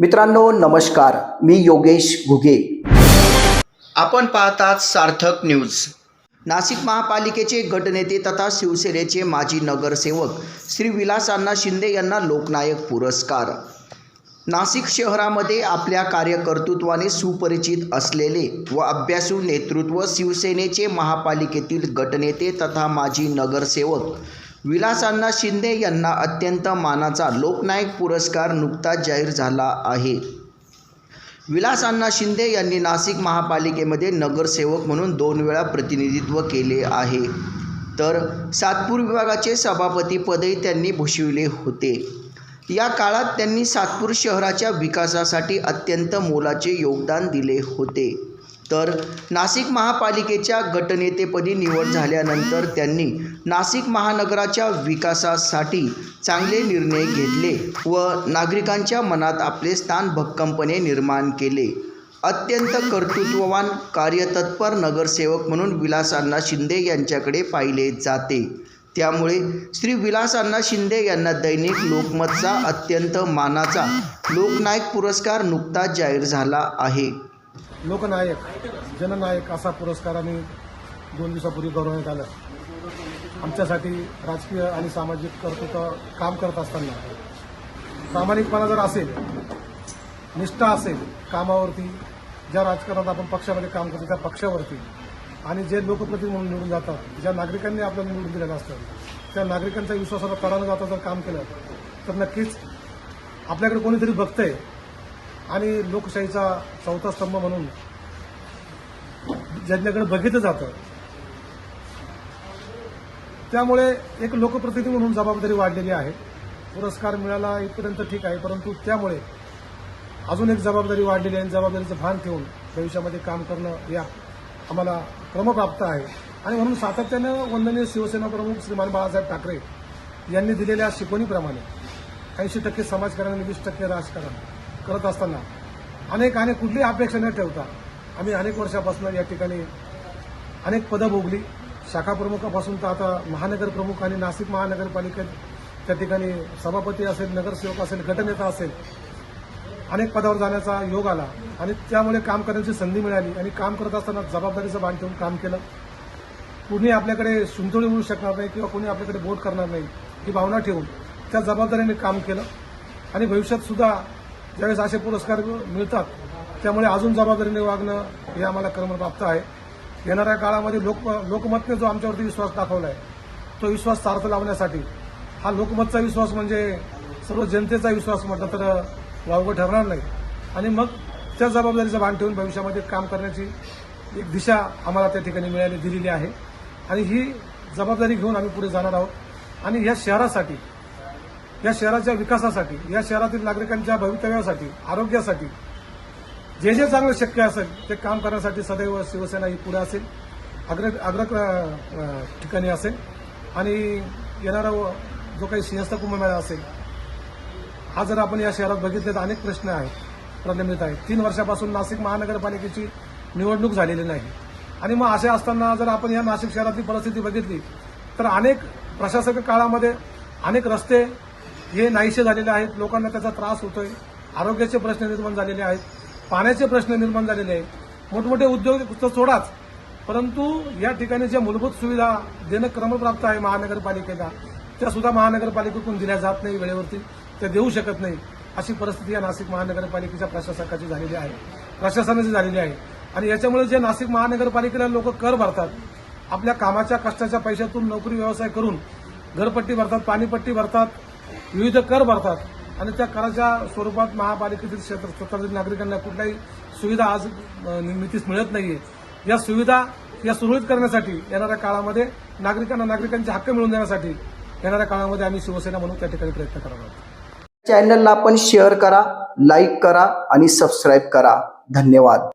मित्रांनो नमस्कार. मी योगेश घुगे. आपण पाहतात सार्थक न्यूज. नाशिक महापालिकेचे गटनेते तथा शिवसेनेचे माजी नगरसेवक श्री विलास अण्णा शिंदे यांना लोकनायक पुरस्कार. नाशिक शहरामध्ये आपल्या कार्यकर्तृत्वाने सुपरिचित असलेले व अभ्यासू नेतृत्व शिवसेनेचे महापालिकेतील गटनेते तथा माजी नगरसेवक विलासांना शिंदे यांना अत्यंत मानाचा लोकनायक पुरस्कार नुकताच जाहीर झाला आहे. विलासांना शिंदे यांनी नाशिक महापालिकेमध्ये नगरसेवक म्हणून दोन वेळा प्रतिनिधित्व केले आहे. तर सातपूर विभागाचे सभापतीपदही त्यांनी भूषविले होते. या काळात त्यांनी सातपूर शहराच्या विकासासाठी अत्यंत मोलाचे योगदान दिले होते. तर नाशिक महापालिकेच्या गटनेतेपदी निवड झाल्यानंतर त्यांनी नाशिक महानगराच्या विकासासाठी चांगले निर्णय घेतले व नागरिकांच्या मनात आपले स्थान भक्कमपणे निर्माण केले. अत्यंत कर्तृत्ववान कार्यतत्पर नगरसेवक म्हणून विलासांना शिंदे यांच्याकडे पाहिले जाते. त्यामुळे श्री विलासांना शिंदे यांना दैनिक लोकमतचा अत्यंत मानाचा लोकनायक पुरस्कार नुकताच जाहीर झाला आहे. लोकनायक जननायक असा पुरस्काराने दोन दिवसापूर्वी गौरवण्यात आलं. आमच्यासाठी राजकीय आणि सामाजिक कर्तृत्व काम करत असताना प्रामाणिकपणा जर असेल निष्ठा असेल कामावरती ज्या राजकारणात आपण पक्षामध्ये काम करतो त्या पक्षावरती आणि जे लोकप्रतिनिधी म्हणून निवडून जातात ज्या नागरिकांनी आपल्याला निवडून दिलेलं असतं त्या नागरिकांच्या विश्वासाला तडानं जाता जर काम केलं तर नक्कीच आपल्याकडे कोणीतरी बघतंय आणि लोकशाहीचा चौथा स्तंभ म्हणून ज्यांच्याकडे बघितलं जातं. त्यामुळे एक लोकप्रतिनिधी म्हणून जबाबदारी वाढलेली आहे. पुरस्कार मिळाला इथपर्यंत ठीक आहे परंतु त्यामुळे अजून एक जबाबदारी वाढलेली आहे जबाबदारीचं भान ठेवून भविष्यामध्ये काम करणं या आम्हाला क्रमप्राप्त आहे. आणि म्हणून सातत्यानं वंदनीय शिवसेना प्रमुख श्रीमान बाळासाहेब ठाकरे यांनी दिलेल्या शिकवणीप्रमाणे ऐंशी टक्के समाजकारण आणि वीस टक्के राजकारण. करत असताना अनेक अनेक कुठलीही अपेक्षा न ठेवता आम्ही अनेक वर्षापासून या ठिकाणी अनेक पदं भोगली. शाखाप्रमुखापासून तर आता महानगर प्रमुख आणि नाशिक महानगरपालिकेत त्या ठिकाणी सभापती असेल नगरसेवक असेल गटनेता असेल अनेक पदावर जाण्याचा योग आला आणि त्यामुळे काम करण्याची संधी मिळाली आणि काम करत असताना जबाबदारीचं भान ठेवून काम केलं. कुणी आपल्याकडे सुंतोळी मिळू शकणार नाही किंवा कोणी आपल्याकडे बोट करणार नाही ही भावना ठेवून त्या जबाबदारीने काम केलं. आणि भविष्यात सुद्धा ज्यावेळेस असे पुरस्कार मिळतात त्यामुळे अजून जबाबदारीने वागणं हे आम्हाला क्रमप्राप्त आहे. येणाऱ्या काळामध्ये लोक लोकमतने जो आमच्यावरती विश्वास दाखवला आहे तो विश्वास सार्थ लावण्यासाठी हा लोकमतचा विश्वास म्हणजे सर्व जनतेचा विश्वास म्हटलं तर वावगं ठरणार नाही. आणि मग त्या जबाबदारीचं भान ठेवून भविष्यामध्ये काम करण्याची एक दिशा आम्हाला त्या ठिकाणी मिळाली दिलेली आहे. आणि ही जबाबदारी घेऊन आम्ही पुढे जाणार आहोत. आणि या शहरासाठी या शहराच्या विकासासाठी या शहरातील नागरिकांच्या भवितव्यासाठी आरोग्यासाठी जे जे चांगलं शक्य असेल ते काम करण्यासाठी सदैव शिवसेना ही पुढे असेल अग्र अग्र ठिकाणी असेल. आणि येणारा जो काही सिंहस्थ कुंभमेळा असेल हा जर आपण या शहरात बघितले तर अनेक प्रश्न आहेत प्रलंबित आहेत. तीन वर्षापासून नाशिक महानगरपालिकेची निवडणूक झालेली नाही. आणि मग असे असताना जर आपण या नाशिक शहरातली परिस्थिती बघितली तर अनेक प्रशासक काळामध्ये अनेक रस्ते हे नाहीसे झालेले आहेत. लोकांना त्याचा त्रास होतोय. आरोग्याचे प्रश्न निर्माण झालेले आहेत. पाण्याचे प्रश्न निर्माण झालेले आहेत. मोठमोठे उद्योग तर सोडाच. परंतु या ठिकाणी ज्या मूलभूत सुविधा देणं क्रमप्राप्त आहे महानगरपालिकेला त्या सुद्धा महानगरपालिकेतून दिल्या जात नाही वेळेवरती. त्या देऊ शकत नाही. अशी परिस्थिती या नाशिक महानगरपालिकेच्या प्रशासकाची झालेली आहे. प्रशासनाची झालेली आहे. आणि याच्यामुळे जे नाशिक महानगरपालिकेला लोक कर भरतात आपल्या कामाच्या कष्टाच्या पैशातून नोकरी व्यवसाय करून घरपट्टी भरतात पाणीपट्टी भरतात विविध कर भरतात. आणि त्या कराच्या स्वरूपात महापालिकेतील क्षेत्र क्षेत्रातील नागरिकांना कुठल्याही सुविधा आज निर्मितीस मिळत नाहीये. या सुविधा या सुरळीत करण्यासाठी येणाऱ्या काळामध्ये नागरिकांना नागरिकांचे हक्क मिळवून देण्यासाठी येणाऱ्या काळामध्ये आम्ही शिवसेना म्हणून त्या ठिकाणी प्रयत्न करणार आहोत. चॅनलला आपण शेअर करा लाईक करा आणि सबस्क्राईब करा. धन्यवाद.